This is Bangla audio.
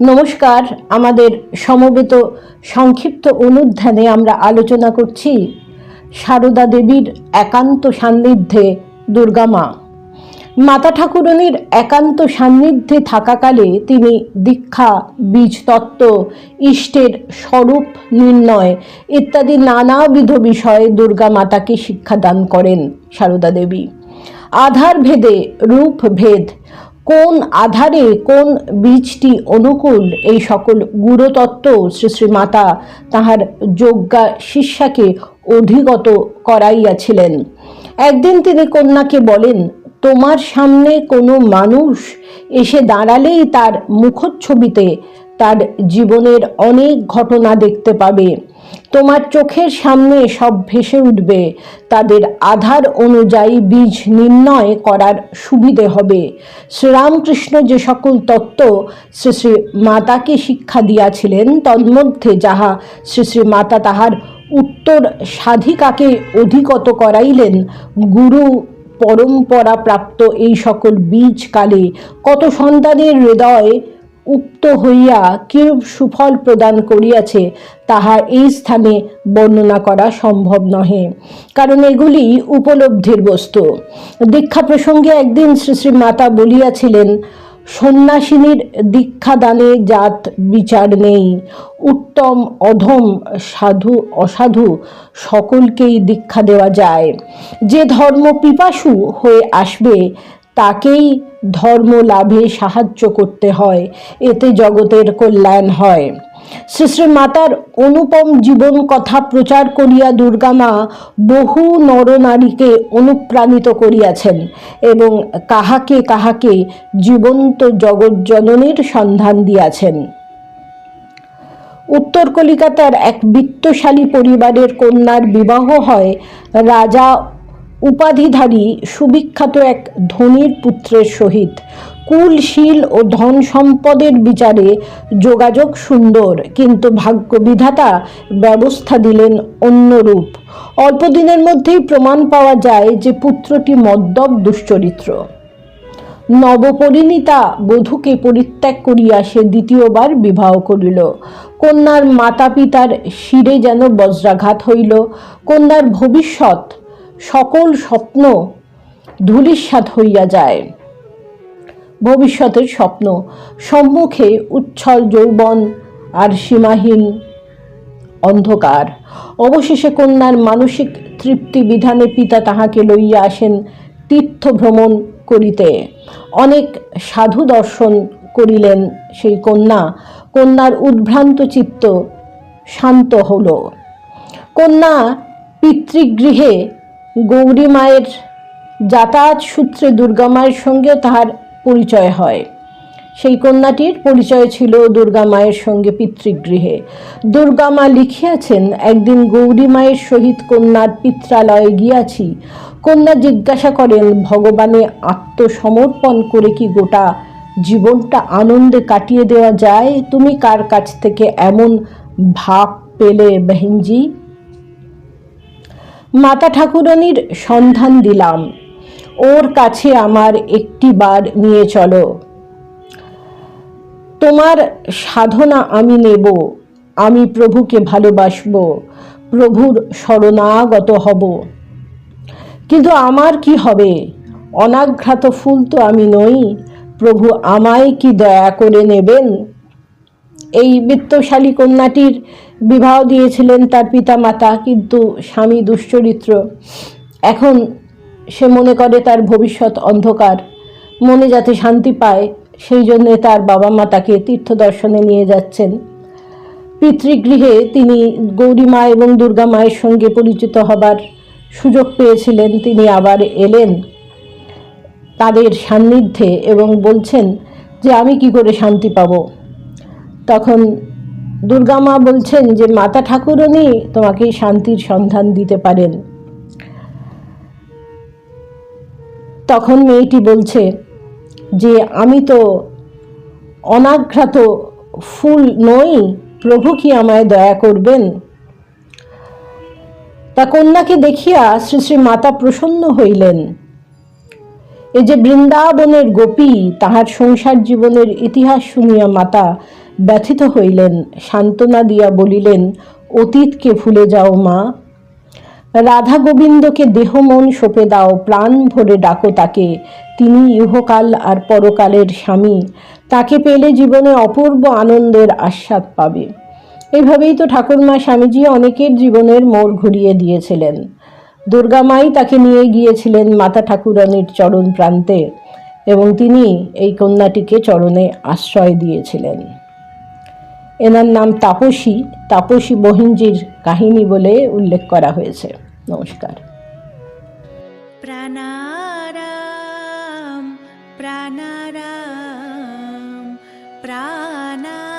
নমস্কার, আমাদের সমবেত সংক্ষিপ্ত অনুধ্যানে আমরা আলোচনা করছি সারদা দেবীর একান্ত সান্নিধ্যে দুর্গা মা। মাতা ঠাকুরনির একান্ত সান্নিধ্যে থাকাকালে তিনি দীক্ষা, বীজ তত্ত্ব, ইষ্টের স্বরূপ নির্ণয় ইত্যাদি নানাবিধ বিষয়ে দুর্গা মাতাকে শিক্ষাদান করেন সারদা দেবী। আধার ভেদে রূপ ভেদ কোন আধারে কোন বীজটি অনুকূল? এই সকল গুরুতত্ত্ব শ্রী শ্রী মাতা তাহার যজ্ঞা শিষ্যাকে অধিগত করাইয়াছিলেন। একদিন তিনি কন্যাকে বলেন, তোমার সামনে কোনো মানুষ এসে দাঁড়ালেই তার মুখচ্ছবিতে তার জীবনের অনেক ঘটনা দেখতে পাবে। তোমার চোখের সামনে সব ভেসে উঠবে। তাদের আধার অনুযায়ী বীজ নির্ণয় করার সুবিধে হবে। শ্রীরামকৃষ্ণ যে সকল তত্ত্ব শ্রী শ্রী মাতাকে শিক্ষা দিয়াছিলেন, তন্মধ্যে যাহা শ্রী শ্রী মাতা তাহার উত্তর সাধিকাকে অধিকত করাইলেন, গুরু পরম্পরা প্রাপ্ত এই সকল বীজকালে কত সন্তানের হৃদয় উক্ত হইয়া কিরূপ সুফল প্রদান করিয়াছে, তাহা এই স্থানে বর্ণনা করা সম্ভব নহে। কারণ এগুলি উপলব্ধির বস্তু। দীক্ষা প্রসঙ্গে একদিন শ্রী শ্রী মাতা বলিয়াছিলেন, সন্ন্যাসিনীর দীক্ষাদানে জাত বিচার নেই। উত্তম, অধম, সাধু, অসাধু সকলকেই দীক্ষা দেওয়া যায়। যে ধর্ম পিপাসু হয়ে আসবে তাকেই ধর্ম লাভে সাহায্য করতে হয়, এতে জগতের কল্যাণ হয়। শ্রী শ্রী মাতার অনুপম জীবন কথা প্রচার করিয়া দুর্গামা বহু নরনারীকে অনুপ্রাণিত করিয়াছেন এবং কাহাকে কাহাকে জীবন্ত জগৎজননীর সন্ধান দিয়াছেন। উত্তর কলিকাতার এক বিত্তশালী পরিবারের কন্যার বিবাহ হয় রাজা উপাধিধারী, সুবিখ্যাত এক ধনীর পুত্রের সহিত। কুলশীল ও ধন সম্পদের বিচারে যোগাযোগ সুন্দর, কিন্তু ভাগ্য বিধাতা ব্যবস্থা দিলেন অন্যরূপ। অল্প দিনের মধ্যেই প্রমাণ পাওয়া যায় যে পুত্রটি মদ্যপ, দুশ্চরিত্র। নবপরিণীতা বধূকে পরিত্যাগ করিয়া সে দ্বিতীয়বার বিবাহ করিল। কন্যার মাতা পিতার শিরে যেন বজ্রাঘাত হইল। কন্যার ভবিষ্যৎ সকল স্বপ্ন ধূলিসাৎ হইয়া যায়। ভবিষ্যতের স্বপ্ন সম্মুখে উচ্ছল যৌবন আর সীমাহীন অন্ধকার। অবশেষে কন্যার মানসিক তৃপ্তি বিধানে পিতা তাহাকে লইয়া আসেন তীর্থ ভ্রমণ করিতে। অনেক সাধু দর্শন করিলেন সেই কন্যা। কন্যার উদ্ভ্রান্ত চিত্ত শান্ত হল। কন্যা পিতৃগৃহে গৌরী মায়ের যাতায়াত সূত্রে দুর্গা মায়ের সঙ্গেও তাহার পরিচয় হয়। সেই কন্যাটির পরিচয় ছিল দুর্গা মায়ের সঙ্গে পিতৃগৃহে। দুর্গা মা লিখিয়াছেন, একদিন গৌরী মায়ের সহিত কন্যার পিত্রালয়ে গিয়াছি। কন্যা জিজ্ঞাসা করেন, ভগবানে আত্মসমর্পণ করে কি গোটা জীবনটা আনন্দে কাটিয়ে দেওয়া যায়? তুমি কার কাছ থেকে এমন ভাব পেলে বেহেনজি? মাতা ঠাকুরানীর সন্ধান দিলাম। ওর কাছে আমার একটি বার নিয়ে চলো। তোমার সাধনা আমি নেব, আমি প্রভুকে ভালোবাসব, প্রভুর শরণাগত হব। কিন্তু আমার কি হবে? অনাঘ্রাত ফুল তো আমি নই, প্রভু আমায় কি দয়া করে নেবেন? এই বৃত্তশালী কন্যাটির বিবাহ দিয়েছিলেন তার পিতা মাতা কিন্তু স্বামী দুশ্চরিত্র। এখন সে মনে করে তার ভবিষ্যৎ অন্ধকার। মনে যাতে শান্তি পায়, সেই জন্যে তার বাবা মা তাকে তীর্থ দর্শনে নিয়ে যাচ্ছেন। পিতৃগৃহে তিনি গৌরী মা এবং দুর্গা মায়ের সঙ্গে পরিচিত হবার সুযোগ পেয়েছিলেন। তিনি আবার এলেন তাদের সান্নিধ্যে এবং বলছেন যে, আমি কি করে শান্তি পাব? তখন দুর্গা মা বলছেন যে, মাতা ঠাকুরনি তোমাকে শান্তির সন্ধান দিতে পারেন। তখন মেয়েটি বলছে যে, আমি তো অনাঘ্রাত ফুল নই, প্রভু কি আমায় দয়া করবেন? তা কন্যাকে দেখিয়া শ্রী শ্রী মাতা প্রসন্ন হইলেন। এ যে বৃন্দাবনের গোপী, তাহার সংসার জীবনের ইতিহাস শুনিয়া মাতা ব্যথিত হইলেন, সান্ত্বনা দিয়া বলিলেন, অতীতকে ভুলে যাও মা। রাধা গোবিন্দকে দেহ মন সঁপে দাও, প্রাণ ভরে ডাকো তাকে। তিনি ইহকাল আর পরকালের স্বামী। তাকে পেলে জীবনে অপূর্ব আনন্দের আস্বাদ পাবে। এভাবেই তো ঠাকুরমা স্বামীজি অনেকের জীবনের মোড় ঘুরিয়ে দিয়েছিলেন। দুর্গামাই তাকে নিয়ে গিয়েছিলেন মাতা ঠাকুরানীর চরণ প্রান্তে এবং তিনি এই কন্যাটিকে চরণে আশ্রয় দিয়েছিলেন। এনার নাম তাপসী। তাপসী বহিঞ্জির কাহিনী বলে উল্লেখ করা হয়েছে। নমস্কার। প্রাণারাম প্রাণারাম প্রাণারাম।